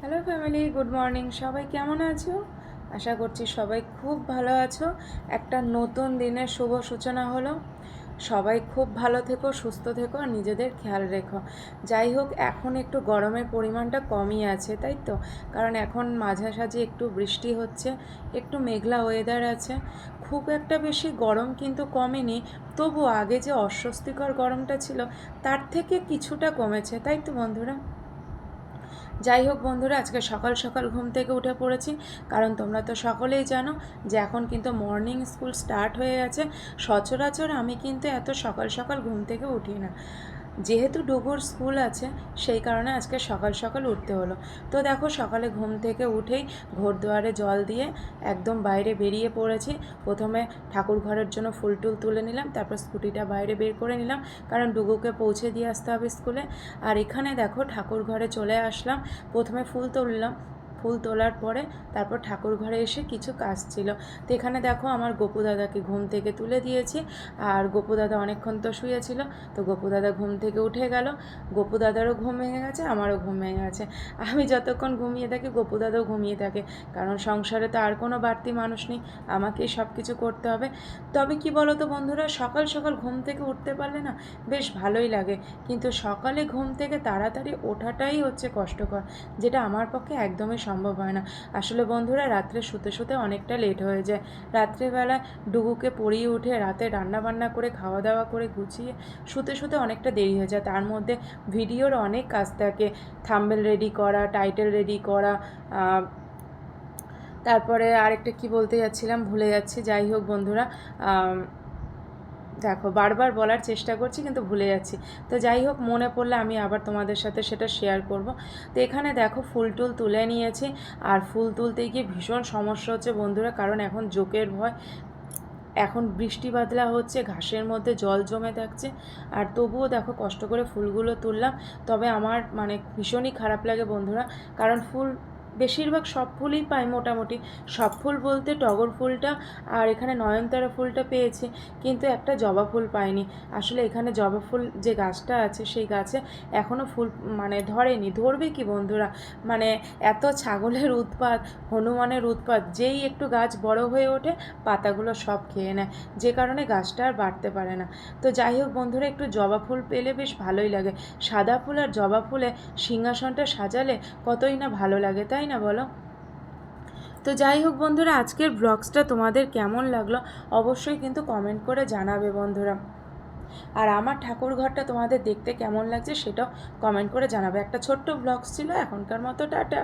Hello family good morning সবাই কেমন আছো? আশা করছি সবাই খুব ভালো আছো। একটা নতুন দিনের শুভ সূচনা হলো। সবাই খুব ভালো থেকো, সুস্থ থেকো, আর নিজেদের খেয়াল রেখো। যাই হোক, এখন একটু গরমের পরিমাণটা কমই আছে, তাই তো? কারণ এখন মাঝাসাঝি একটু বৃষ্টি হচ্ছে, একটু মেঘলা ওয়েদার আছে। খুব একটা বেশি গরম কিন্তু কমেনি তবু আগে যে অস্বস্তিকর গরমটা ছিল, তার থেকে কিছুটা কমেছে, তাই তো বন্ধুরা? যাই হোক বন্ধুরা, আজকে সকাল সকাল ঘুম থেকে উঠে পড়েছি। কারণ তোমরা তো সকলেই জানো যে এখন কিন্তু মর্নিং স্কুল স্টার্ট হয়ে গেছে। সচরাচর আমি কিন্তু এত সকাল সকাল ঘুম থেকে উঠি না। যেহেতু ডুগুর স্কুল আছে, সেই কারণে আজকে সকাল সকাল উঠতে হলো। তো দেখো, সকালে ঘুম থেকে উঠেই ঘর দুয়ারে জল দিয়ে একদম বাইরে বেরিয়ে পড়েছি। প্রথমে ঠাকুর ঘরের জন্য ফুল টুল তুলে নিলাম, তারপর স্কুটিটা বাইরে বের করে নিলাম, কারণ ডুগুকে পৌঁছে দিয়ে আসতে হবে স্কুলে। আর এখানে দেখো, ঠাকুর ঘরে চলে আসলাম। প্রথমে ফুল তুললাম ফুল তোলার পরে তারপর ঠাকুর ঘরে এসে কিছু কাজ ছিল। তো এখানে দেখো আমার গোপু দাদাকে ঘুম থেকে তুলে দিয়েছি। আর গোপু দাদা অনেকক্ষণ তো শুয়েছিল, তো গোপু দাদা ঘুম থেকে উঠে গেল। গোপু দাদারও ঘুম ভেঙে গেছে, আমারও ঘুম ভেঙে গেছে। আমি যতক্ষণ ঘুমিয়ে থাকি, গোপু দাদাও ঘুমিয়ে থাকে। কারণ সংসারে তো আর কোনো বাড়তি মানুষ নেই, আমাকেই সব কিছু করতে হবে। তবে কি বলো তো বন্ধুরা, সকাল সকাল ঘুম থেকে উঠতে পারলে না বেশ ভালোই লাগে। কিন্তু সকালে ঘুম থেকে তাড়াতাড়ি ওঠাটাই হচ্ছে কষ্টকর, যেটা আমার পক্ষে একদমই সম্ভব হয় না। আসলে বন্ধুরা, রাত্রে শুতে শুতে অনেকটা লেট হয়ে যায়। রাত্রেবেলায় ডুগুকে পড়িয়ে উঠে রাতে রান্না বান্না করে খাওয়া দাওয়া করে গুছিয়ে শুতে শুতে অনেকটা দেরি হয়ে যায়। তার মধ্যে ভিডিওর অনেক কাজ থাকে। থাম্বেল রেডি করা, টাইটেল রেডি করা তারপরে আরেকটা কি বলতে যাচ্ছিলাম, ভুলে যাচ্ছি। যাই হোক বন্ধুরা দেখো, বারবার বলার চেষ্টা করছি কিন্তু ভুলে যাচ্ছি। তো যাই হোক, মনে পড়লে আমি আবার তোমাদের সাথে সেটা শেয়ার করব। তো এখানে দেখো, ফুল টুল তুলে নিয়েছি। আর ফুল তুলতে গিয়ে ভীষণ সমস্যা হচ্ছে বন্ধুরা, কারণ এখন জোকের ভয়। এখন বৃষ্টি বাদলা হচ্ছে, ঘাসের মধ্যে জল জমে থাকছে। আর তবুও দেখো, কষ্ট করে ফুলগুলো তুললাম। তবে আমার মানে ভীষণই খারাপ লাগে বন্ধুরা, কারণ ফুল বেশিরভাগ সব ফুলই পাই মোটামুটি। সব ফুল বলতে টগর ফুলটা আর এখানে নয়নতারা ফুলটা পেয়েছি, কিন্তু একটা জবা ফুল পাইনি। আসলে এখানে জবা ফুল যে গাছটা আছে, সেই গাছে এখনও ফুল মানে ধরেনি। ধরবে কি বন্ধুরা? মানে এত ছাগলের উৎপাত, হনুমানের উৎপাত, যেই একটু গাছ বড় হয়ে ওঠে, পাতাগুলো সব খেয়ে নেয়। যে কারণে গাছটা আর বাড়তে পারে না। তো যাই হোক বন্ধুরা, একটু জবা ফুল পেলে বেশ ভালোই লাগে। সাদা ফুল আর জবা ফুলে সিংহাসনটা সাজালে কতই না ভালো লাগে তাই না বলো? তো যাই হোক বন্ধুরা, আজকের ব্লগসটা তোমাদের কেমন লাগল অবশ্যই কিন্তু কমেন্ট করে জানাবে বন্ধুরা। আর আমার ঠাকুর ঘরটা তোমাদের দেখতে কেমন লাগছে সেটাও কমেন্ট করে জানাবে। একটা ছোট্ট ব্লগস ছিল এখনকার মতো, টাটা।